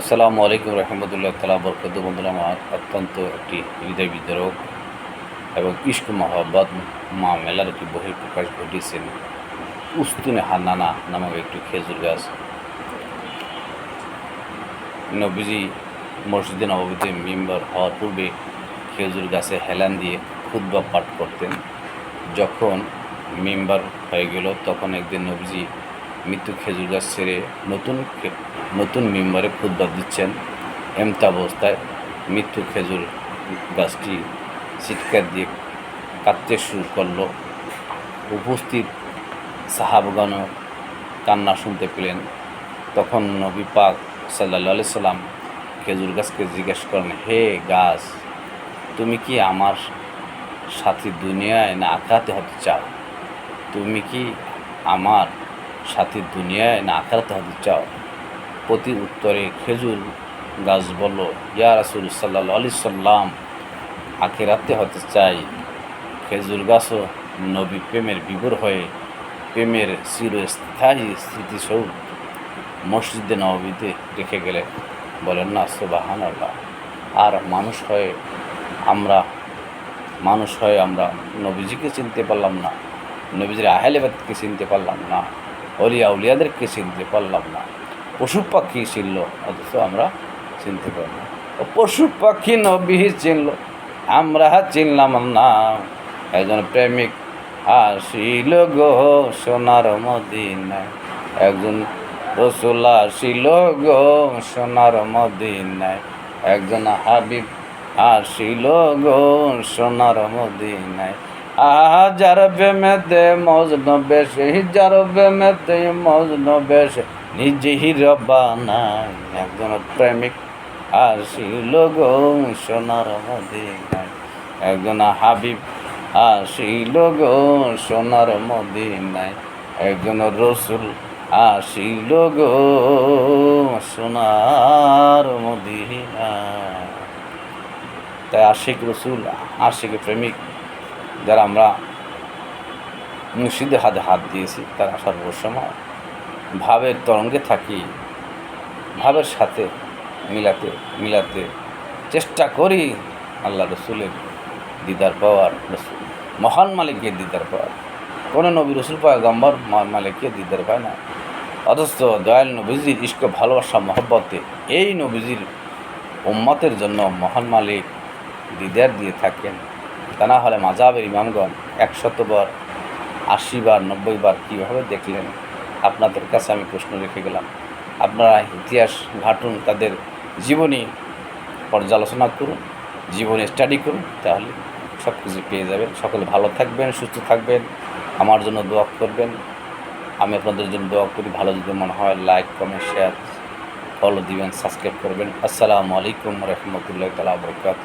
আসসালামু আলাইকুম রহমতুল্লাহ তালা বরকত বন্ধুরা, আমার অত্যন্ত একটি হৃদয় বিদ্রোহ এবং ইস্ক মহব্বত, মা মেলার একটি বহি প্রকাশ ঘটিয়েছেন উস্তুনে হান্নানা নামক একটি খেজুর গাছ। নবীজি মসজিদে নবমীতে মেম্বার হওয়ার পূর্বে খেজুর গাছে হেলান দিয়ে খুদ্া পাঠ করতেন। যখন মেম্বার হয়ে গেল, তখন একদিন নবীজি মৃত্যু খেজুর গাছ ছেড়ে নতুন নতুন মেম্বারে খুদ্া দিচ্ছেন এমতা অবস্থায় মৃত্যু খেজুর গাছটি চিৎকার দিয়ে কাঁদতে শুরু করল। উপস্থিত সাহাবগণ কান্না শুনতে পেলেন। তখন নবী পাক সাল্লা সাল্লাম খেজুর গাছকে জিজ্ঞেস করেন হে গাছ, তুমি কি আমার সাথী দুনিয়ায় না আঁকাতে হতে চাও? তুমি কি আমার সাথী দুনিয়ায় না আঁকাতে হতে চাও। প্রতি উত্তরে খেজুর গাছ বলল ইয়া রাসুল সাল্লা আলি সাল্লাম, আখেরাতে হতে চাই। খেজুর গাছও নবী প্রেমের বিভোর হয়ে প্রেমের চিরস্থায়ী স্মৃতিস্বরূপ মসজিদে নবীতে রেখে গেলে বলেন না সুবাহান আল্লাহ আর মানুষ হয়ে আমরা, মানুষ হয়ে আমরা নবীজিকে চিনতে পারলাম না, নবীজির আহলেবাদকে চিনতে পারলাম না। অলিয়া উলিয়াদেরকে চিনতে পারলাম না। পশু পাখি চিনল, অথচ আমরা চিনতে পারলাম পশু পাখি নবী চিনল, আমরা চিনলাম না। একজন প্রেমিক আসিল গো সোনার মদিনায়। একজন রসুল আসিল গো সোনার মদিনায়। একজন হাবিব আসিল গো সোনার মদিনায়। আহাজার বেমেতে মজন বেশে যার বেমেতে মজন বেশে। নিজেই রবানায় একজন প্রেমিক আসিল গো সোনার মদিনায়। একজন হাবিব আসিল গো সোনার মদিনায়। একজন রসুল আসিল গো সোনার মদিনায়। তাই আশিক রসুল, আশিক প্রেমিক যারা আমরা মুর্শিদের হাতে হাত দিয়েছি, তারা সর্বসময় ভাবের তরঙ্গে থাকি, ভাবের সাথে মিলাতে মিলাতে চেষ্টা করি আল্লাহ রসুলের দিদার পাওয়ার, রসুল, মহান মালিকের দিদার পাওয়ার। কোনো নবী, রসুল পায় গম্বর মহান মালিককে দিদার পায় না। অথচ দয়াল নবীজির ইস্ক ভালোবাসা, মহব্বতে এই নবীজির উম্মতের জন্য মহান মালিক দিদার দিয়ে থাকেন। তা না হলে মাজাবের ইমামগণ একশতবার আশি বার নব্বই বার কীভাবে দেখলেন? আপনাদের কাছে আমি প্রশ্ন রেখে গেলাম। আপনারা ইতিহাস ঘাটুন, তাদের জীবনী পর্যালোচনা করুন, জীবনে স্টাডি করুন, তাহলে সব কিছু পেয়ে যাবেন। সকলে ভালো থাকবেন, সুস্থ থাকবেন, আমার জন্য দোয়া করবেন। আমি আপনাদের জন্য দোয়া করি, ভালো যদি মনে হয় লাইক কমেন্ট শেয়ার ফলো দিবেন সাবস্ক্রাইব করবেন। আসসালামু আলাইকুম রহমতুল্লাহ তালা বরকাত